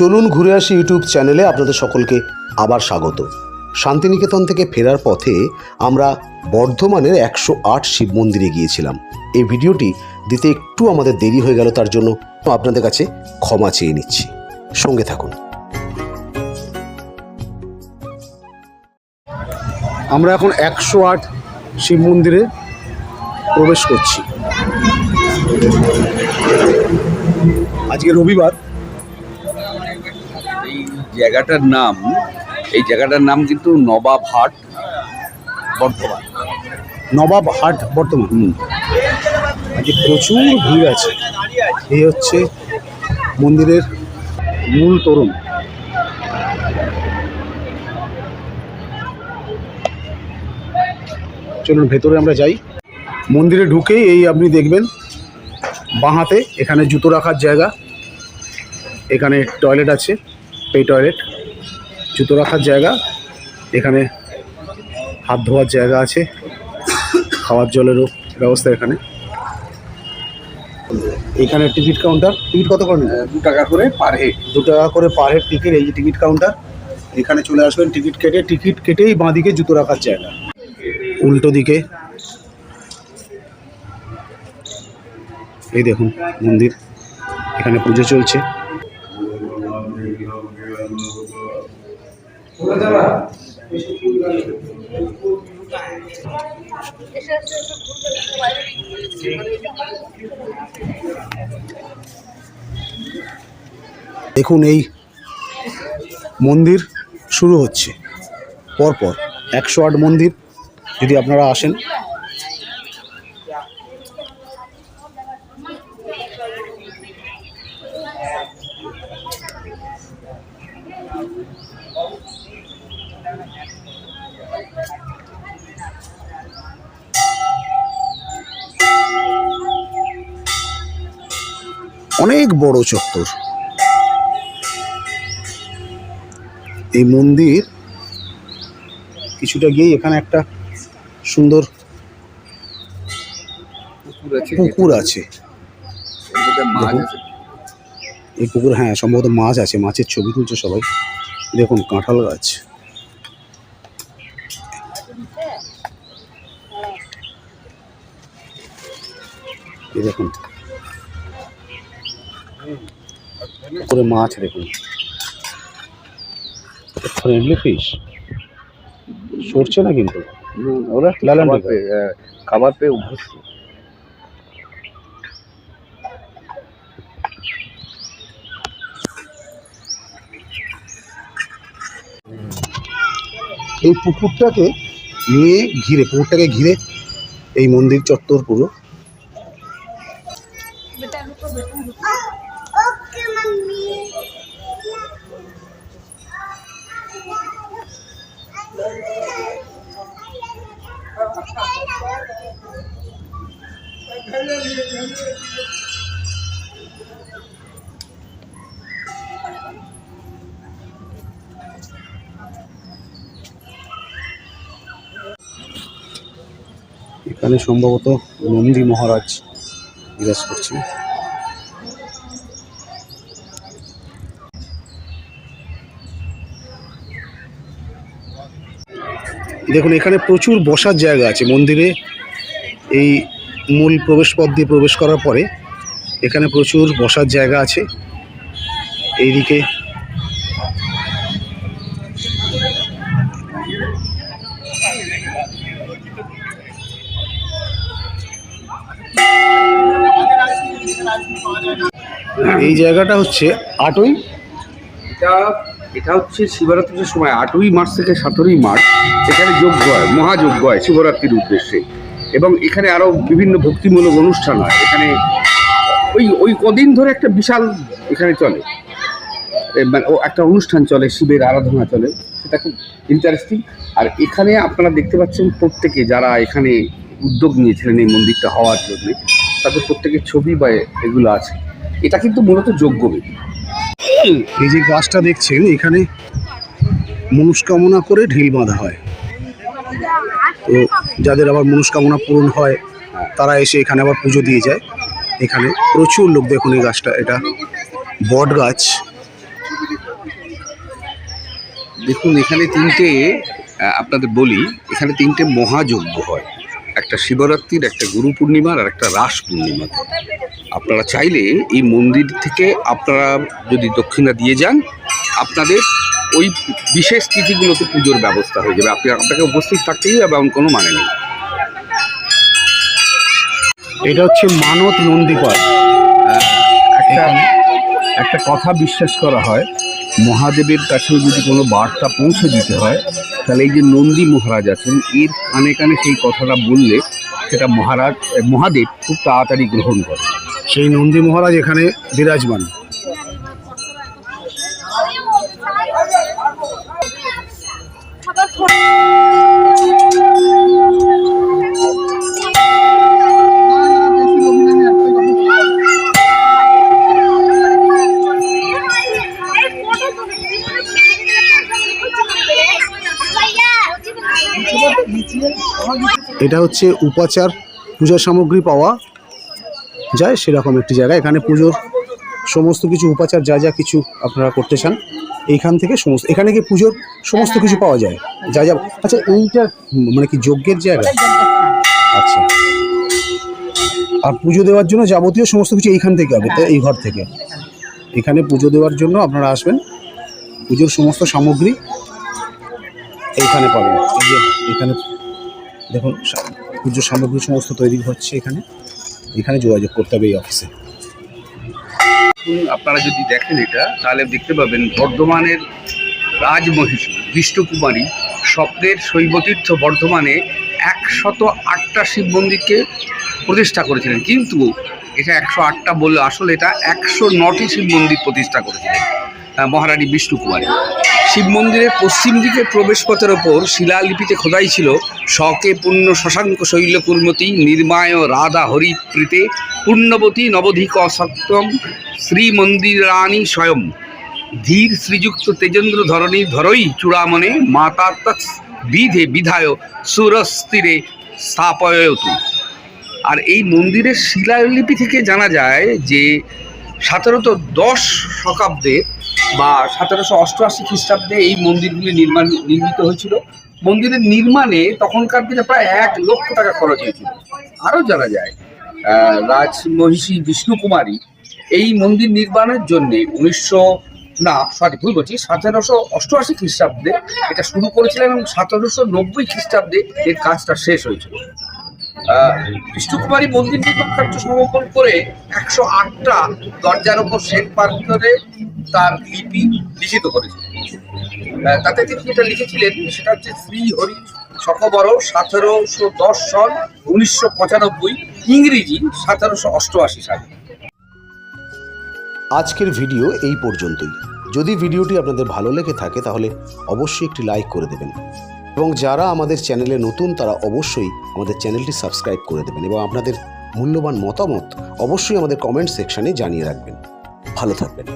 চলুন ঘুরে আসি ইউটিউব চ্যানেলে আপনাদের সকলকে আবার স্বাগত। শান্তিনিকেতন থেকে ফেরার পথে আমরা বর্ধমানের একশো আট শিব মন্দিরে গিয়েছিলাম। এই ভিডিওটি দিতে একটু আমাদের দেরি হয়ে গেল, তার জন্য আপনাদের কাছে ক্ষমা চেয়ে নিচ্ছি। সঙ্গে থাকুন। আমরা এখন একশো আট শিব মন্দিরে প্রবেশ করছি। আজকে রবিবার জায়গাটার নাম এই জায়গাটার নাম কিন্তু নবাব হাট বর্ধমান। নবাব হাট বর্তমান হুম। আজকে প্রচুর ভিড় আছে। এই হচ্ছে মন্দিরের মূল তরুণ। চলুন ভেতরে আমরা যাই। মন্দিরে ঢুকেই এই আপনি দেখবেন বাঁহাতে এখানে জুতো রাখার জায়গা এখানে টয়লেট আছে। এই টয়লেট জুতো রাখার জায়গা এখানে হাত ধোয়ার জায়গা আছে খাওয়ার জলেরও ব্যবস্থা এখানে। এখানে টিকিট কাউন্টার টিকিট কত করে দু টাকা করে পার হেড দু টাকা করে পার হেড টিকিট এই যে টিকিট কাউন্টার এখানে চলে আসবেন টিকিট কেটে টিকিট কেটেই বাঁ দিকে জুতো রাখার জায়গা। উল্টো দিকে এই দেখুন মন্দির এখানে পুজো চলছে। দেখুন এই মন্দির শুরু হচ্ছে। পরপর একশো আট মন্দির যদি আপনারা আসেন অনেক বড় চত্বর। এই মন্দির কিছুটা গিয়ে এখানে একটা সুন্দর পুকুর আছে। এই পুকুর হ্যাঁ সম্ভবত মাছ আছে মাছের ছবি তুলছে সবাই। দেখুন কাঁঠাল গাছ। দেখুন। পুকুরে মাছ দেখুন। ফ্রেন্ডলি ফিশ সরছে না কিন্তু? ওরা লালান হ্যাঁ, খাবার পেয়ে অভ্যস্ত। এই পুকুরটাকে নিয়ে ঘিরে পুকুরটাকে ঘিরে এই মন্দির চত্বর পুরো। এখানে সম্ভবত নন্দী মহারাজ বিরাজ করছেন। দেখুন, এখানে প্রচুর বসার জায়গা আছে। মন্দিরে এই মূল প্রবেশপথ দিয়ে প্রবেশ করার পরে এখানে প্রচুর বসার জায়গা আছে। এইদিকে এই জায়গাটা হচ্ছে আটই। এটা হচ্ছে শিবরাত্রির সময়, আটই মার্চ থেকে সতেরোই মার্চ, এখানে যজ্ঞ হয় মহাযজ্ঞ হয় শিবরাত্রির উদ্দেশ্যে। এবং এখানে আরও বিভিন্ন ভক্তিমূলক অনুষ্ঠান হয়। এখানে ওই ওই কদিন ধরে একটা বিশাল এখানে চলে। মানে ও একটা অনুষ্ঠান চলে, শিবের আরাধনা চলে। সেটা খুব ইন্টারেস্টিং আর এখানে আপনারা দেখতে পাচ্ছেন প্রত্যেকে যারা এখানে উদ্যোগ নিয়েছিলেন এই মন্দিরটা হওয়ার জন্য, তাদের প্রত্যেকের ছবি বা এগুলো আছে। এটা কিন্তু মূলত যজ্ঞবেদী। এই যে গাছটা দেখছেন, এখানে মনস্কামনা করে ঢিল বাঁধা হয়। তো যাদের আবার মনস্কামনা পূরণ হয়, তারা এসে এখানে আবার পুজো দিয়ে যায়। এখানে প্রচুর লোক দেখুন এই গাছটা, এটা বট গাছ। দেখুন, এখানে তিনটে আপনাদের বলি, এখানে তিনটে মহাযজ্ঞ হয়। একটা শিবরাত্রির একটা গুরু পূর্ণিমার আর একটা রাস পূর্ণিমার। আপনারা চাইলে এই মন্দির থেকে আপনারা যদি দক্ষিণা দিয়ে যান আপনাদের ওই বিশেষ তিথিগুলোতে পুজোর ব্যবস্থা হয়ে যাবে। আপনি আপনাকে উপস্থিত থাকতেই হবে এমন কোনো মানে নেই। এটা হচ্ছে মানত নন্দীপাল। একটা একটা কথা বিশ্বাস করা হয়। মহাদেবের কাছেও যদি কোনো বার্তা পৌঁছে দিতে হয়, তাহলে এই যে নন্দী মহারাজ আছেন, এর কানে কানে সেই কথাটা বললে সেটা মহারাজ, মহাদেব খুব তাড়াতাড়ি গ্রহণ করে সেই নন্দী মহারাজ এখানে বিরাজমান। এটা হচ্ছে উপাচার পূজার সামগ্রী পাওয়া যায় সেরকম একটি জায়গা। এখানে পুজোর সমস্ত কিছু উপাচার, যা যা কিছু আপনারা করতে চান, এইখান থেকে সমস্ত, এখানে কি পুজোর সমস্ত কিছু পাওয়া যায়? যা যা আচ্ছা এইটা মানে কি যজ্ঞের জায়গা? আচ্ছা। আর পুজো দেওয়ার জন্য যাবতীয় সমস্ত কিছু এইখান থেকে হবে তো এই ঘর থেকে। এখানে পুজো দেওয়ার জন্য আপনারা আসবেন, পুজোর সমস্ত সামগ্রী এইখানে পাবেন। এখানে দেখুন পুজোর সামগ্রী সমস্ত তৈরি হচ্ছে এখানে। এখানে যোগাযোগ করতে হবে এই অফিসে। আপনারা যদি দেখেন এটা, তাহলে দেখতে পাবেন বর্ধমানের রাজমহিষী, বিষ্ণুকুমারী স্বপ্নের শৈবতীর্থ বর্ধমানে একশত আটটা শিব মন্দিরকে প্রতিষ্ঠা করেছিলেন। কিন্তু এটা একশো আটটা বললে আসলে এটা একশো নটি শিব মন্দির প্রতিষ্ঠা করেছিলেন মহারানী বিষ্ণুকুমারী। শিব মন্দিরের পশ্চিম দিকে প্রবেশপথের ওপর শিলালিপিতে খোদাই ছিল শকে পূর্ণ শশাঙ্ক শৈলকুর্মতি নির্মায় রাধা হরিপ্রীতে পূর্ণবতী নবধিক সত্যম শ্রীমন্দিরাণী স্বয়ং। ধীর শ্রীযুক্ত তেজেন্দ্র ধরণী ধরই চূড়ামনে মাতা বিধে বিধায় সুরস্থিরে স্থাপয়তু। আর এই মন্দিরের শিলালিপি থেকে জানা যায় যে সাধারণত দশ শতাব্দে বা সতেরোশো অষ্টআশি খ্রিস্টাব্দে এই মন্দিরগুলি নির্মাণ নির্মিত হয়েছিল। মন্দিরের নির্মাণে তখনকার দিনে প্রায় এক লক্ষ টাকা খরচ হয়েছিল। আরও জানা যায় আহ, রাজমহিষী বিষ্ণুকুমারী এই মন্দির নির্মাণের জন্য উনিশশো না সরি ভুল বলছি সতেরোশো অষ্টআশি খ্রিস্টাব্দে এটা শুরু করেছিলেন এবং সতেরোশো নব্বই খ্রিস্টাব্দে এর কাজটা শেষ হয়েছিল। বিষ্ণুকুমারী মন্দির নির্মাণ কার্য করে একশো আটটা দরজার ওপর শ্বেত পাথরে তার লিপি লিখিত করেছিল তাতে তিনি যেটা লিখেছিলেন, সেটা হচ্ছে শ্রী হরি সকবর সতেরোশো দশ সন উনিশশো পঁচানব্বই, ইংরেজি সতেরোশো অষ্টআশি সাল। আজকের ভিডিও এই পর্যন্তই। যদি ভিডিওটি আপনাদের ভালো লেগে থাকে, তাহলে অবশ্যই একটি লাইক করে দেবেন। এবং যারা আমাদের চ্যানেলে নতুন, তারা অবশ্যই আমাদের চ্যানেলটি সাবস্ক্রাইব করে দেবেন এবং আপনাদের মূল্যবান মতামত অবশ্যই আমাদের কমেন্ট সেকশানে জানিয়ে রাখবেন। ভালো থাকবেন।